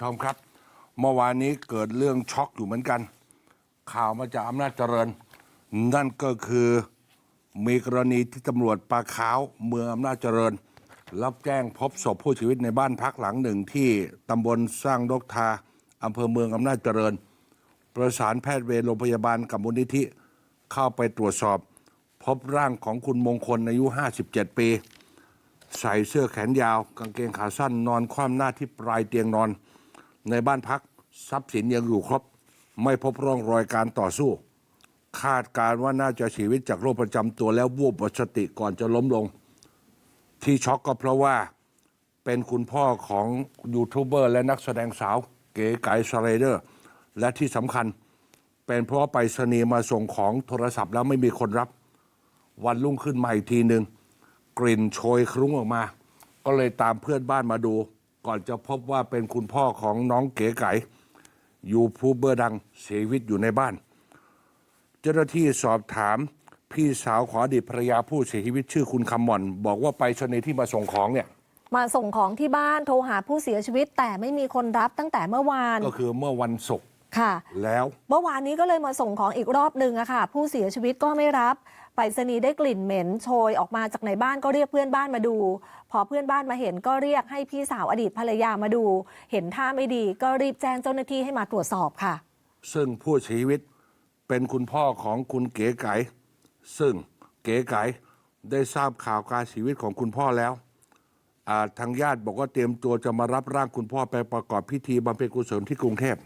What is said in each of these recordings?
ชมครับ เมื่อวานนี้เกิดเรื่องช็อกอยู่เหมือนกัน ข่าวมาจากอำนาจเจริญ นั่นก็คือมีกรณีที่ตำรวจปลาขาวเมืองอำนาจเจริญ รับแจ้งพบศพผู้ชีวิตในบ้านพักหลังหนึ่งที่ตำบลสร้างนกทาอำเภอเมืองอำนาจเจริญ ประสานแพทย์เวรโรงพยาบาลกับมูลนิธิเข้าไปตรวจสอบ พบร่างของคุณมงคลอายุ 57 ปี ใส่เสื้อแขนยาว กางเกงขาสั้นนอนคว่ำหน้าที่ปลายเตียงนอน ในบ้านพักทรัพย์สินยังอยู่ครบ ไม่พบร่องรอยการต่อสู้ คาดการณ์ว่าน่าจะเสียชีวิตจากโรคประจำตัวแล้ววูบหมดสติก่อนจะล้มลง ที่ช็อกก็เพราะว่าเป็นคุณพ่อของยูทูบเบอร์และนักแสดงสาว เก๋ไก่สไลเดอร์ และที่สำคัญเป็นเพราะไปรษณีมาส่งของโทรศัพท์แล้วไม่มีคนรับ วันรุ่งขึ้นมาอีกทีหนึ่งกลิ่นโชยคลุ้งออกมา ก็เลยตามเพื่อนบ้านมาดู ก่อนจะพบว่าเป็นคุณพ่อของน้องเก๋ไก่ยูทูบเบอร์ดังเสียชีวิตอยู่ในบ้าน เจ้าหน้าที่สอบถามพี่สาวของอดีตภรรยาผู้เสียชีวิตชื่อคุณคำหม่อน บอกว่าไปรษณีย์ที่มาส่งของเนี่ย มาส่งของที่บ้านโทรหาผู้เสียชีวิตแต่ไม่มีคนรับตั้งแต่เมื่อวาน ก็คือเมื่อวันศุกร์ ค่ะ แล้ว เมื่อวานนี้ก็เลยมาส่งของอีกรอบหนึ่งอะค่ะ ผู้เสียชีวิตก็ไม่รับไปรษณีย์ได้กลิ่นเหม็นโชยออกมาจากในบ้านก็เรียกเพื่อนบ้านมาดู พอเพื่อนบ้านมาเห็นก็เรียกให้พี่สาวอดีตภรรยามาดู เห็นท่าไม่ดีก็รีบแจ้งเจ้าหน้าที่ให้มาตรวจสอบค่ะ ซึ่งผู้เสียชีวิตเป็นคุณพ่อของคุณเก๋ไก่ซึ่งเก๋ไก่ได้ทราบข่าวการเสียชีวิตของคุณพ่อแล้วอ่าทางญาติบอกว่าเตรียมตัวจะมารับร่างคุณพ่อไปประกอบพิธีบำเพ็ญกุศลที่กรุงเทพ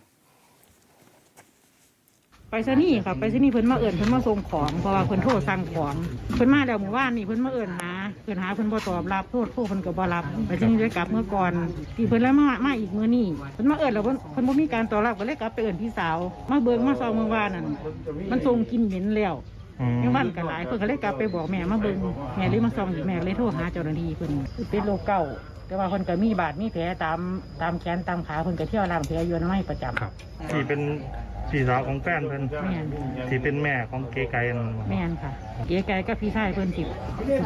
ไปซะนี่ค่ะ ไปซะนี่เพิ่นมาเอิ่นเพิ่นมาส่งของเพราะว่าเพิ่นโทรสั่งของเพิ่นมาแล้วหมู่บ้านนี่เพิ่นมาเอิ่นหาเพิ่นหาเพิ่นบ่ตอบรับโทษโทษเพิ่นก็บ่รับ ไปซะนี่เลยกลับเมื่อก่อนที่เพิ่นแล้วมามาอีกมื้อนี้เพิ่นมาเอิ่นแล้วเพิ่นเพิ่นบ่มีการตอบรับก็เลยกลับไปเอิ่นพี่สาว มาเบิ่งมาซองเมืองว่านั่นมันส่งกลินเหม็นแล้วยังบ้านก็หลายเพิ่นก็เลยกลับไปบอกแม่มาเบิ่งแม่เลยมาซองอีกแม่เลยโทรหาเจ้าหน้าที่เพิ่นคือเป็นโรคเก่าแต่ว่าเพิ่นก็มีบาดมีแผลตามตามแขนตามขาเพิ่นก็เที่ยวล้างแผลอยู่น้อยประจำครับที่เป็น พี่สาวของแฟนเพิ่นแม่นที่เป็นแม่ของเก๋ไก่นั่นบ่แม่นค่ะ เก๋ไก่ก็พี่ชายเพิ่นติด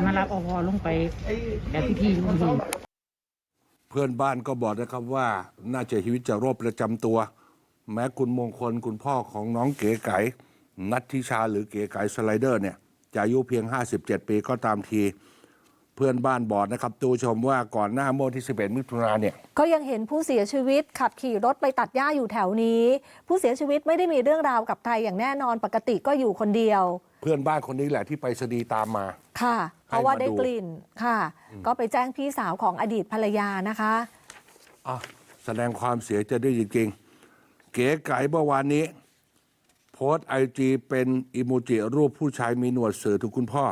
มารับเอาพอลงไปแต่พิธีลุงดีเพื่อนบ้านก็บอกนะครับว่าน่าจะเสียชีวิตจากโรคประจำตัว แม้คุณมงคลคุณพ่อของน้องเก๋ไก่นัททิชาหรือเก๋ไก่สไลเดอร์เนี่ยจะอายุเพียง 57 ปีก็ตามที เพื่อนบ้านบอกนะครับตูชมว่าก่อนหน้าเมื่อวันที่ 11 มิถุนายนเนี่ย ก็ยังเห็นผู้เสียชีวิตขับขี่รถไปตัดหญ้าอยู่แถวนี้ ผู้เสียชีวิตไม่ได้มีเรื่องราวกับใครอย่างแน่นอนปกติก็อยู่คนเดียว เพื่อนบ้านคนนี้แหละที่ไปสดีตามมา ค่ะ เพราะว่าให้มาดูได้กลิ่นค่ะ ก็ไปแจ้งพี่สาวของอดีตภรรยานะคะอะแสดงความเสียใจด้วยจริงๆเก๋ไก่เมื่อวานนี้ โพสไอจีเป็นอิโมจิรูปผู้ชายมีหนวดสื่อถึงคุณพ่อ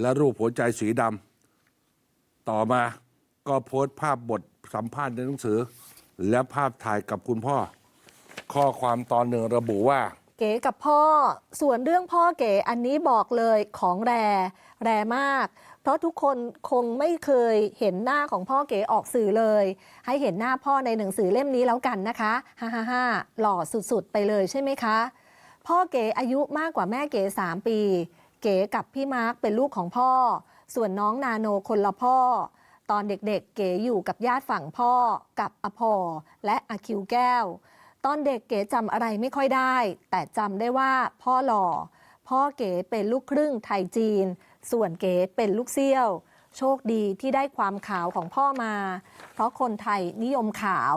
และรูปหัวใจสีดำ ต่อมาก็โพสต์ภาพบทสัมภาษณ์ในหนังสือ และภาพถ่ายกับคุณพ่อ ข้อความตอนหนึ่งระบุว่า เก๋กับพ่อ ส่วนเรื่องพ่อเก๋อันนี้บอกเลยของแรแรมาก เพราะทุกคนคงไม่เคยเห็นหน้าของพ่อเก๋ออกสื่อเลย ให้เห็นหน้าพ่อในหนังสือเล่มนี้แล้วกันนะคะฮ่าฮ่าฮ่าหล่อสุดๆ ไปเลยใช่ไหมคะ พ่อเก๋อายุมากกว่าแม่เก๋3ปี เก๋กับพี่มาร์คเป็นลูกของพ่อ ส่วนน้องนาโนคนละพ่อ ตอนเด็กๆเก๋อยู่กับญาติฝั่งพ่อกับอภอและอาคิวแก้ว ตอนเด็กเก๋จำอะไรไม่ค่อยได้ แต่จำได้ว่าพ่อหล่อ พ่อเก๋เป็นลูกครึ่งไทยจีน ส่วนเก๋เป็นลูกเซี่ยว โชคดีที่ได้ความขาวของพ่อมา เพราะคนไทยนิยมขาว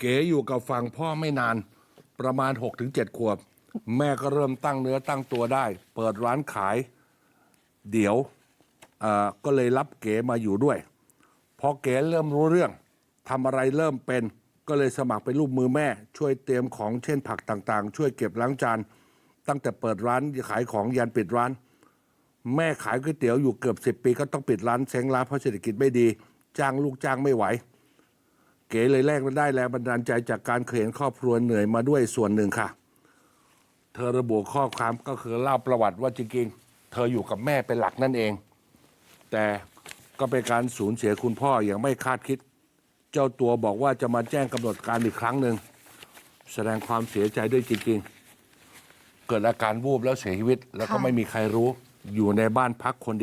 เก๋อยู่กับฝั่งพ่อไม่นาน ประมาณ 6-7 ขวบ แม่ก็เริ่มตั้งเนื้อตั้งตัวได้ เปิดร้านขาย เดี๋ยว ก็เลยรับเก๋มาอยู่ด้วย พอเก๋เริ่มรู้เรื่องทำอะไรเริ่มเป็นก็เลยสมัครเป็นลูกมือแม่ ช่วยเตรียมของเช่นผักต่างๆ ช่วยเก็บล้างจาน ตั้งแต่เปิดร้านขายของยันปิดร้าน แม่ขายก๋วยเตี๋ยวอยู่เกือบสิบปี ก็ต้องปิดร้านเซ้งร้านเพราะเศรษฐกิจไม่ดี จ้างลูกจ้างไม่ไหว เก๋เลยแลกมาได้แรงบันดาลใจจากการเคยเห็นครอบครัวเหนื่อยมาด้วยส่วนหนึ่งค่ะ เธอระบุข้อความก็คือเล่าประวัติว่าจริงๆเธออยู่กับแม่เป็นหลักนั่นเอง แต่ก็เป็นการสูญเสียคุณพ่ออย่างไม่คาดคิด เจ้าตัวบอกว่าจะมาแจ้งกำหนดการอีกครั้งหนึ่ง แสดงความเสียใจด้วยจริงๆ เกิดอาการวูบแล้วเสียชีวิต แล้วก็ไม่มีใครรู้อยู่ในบ้านพักคนเดียว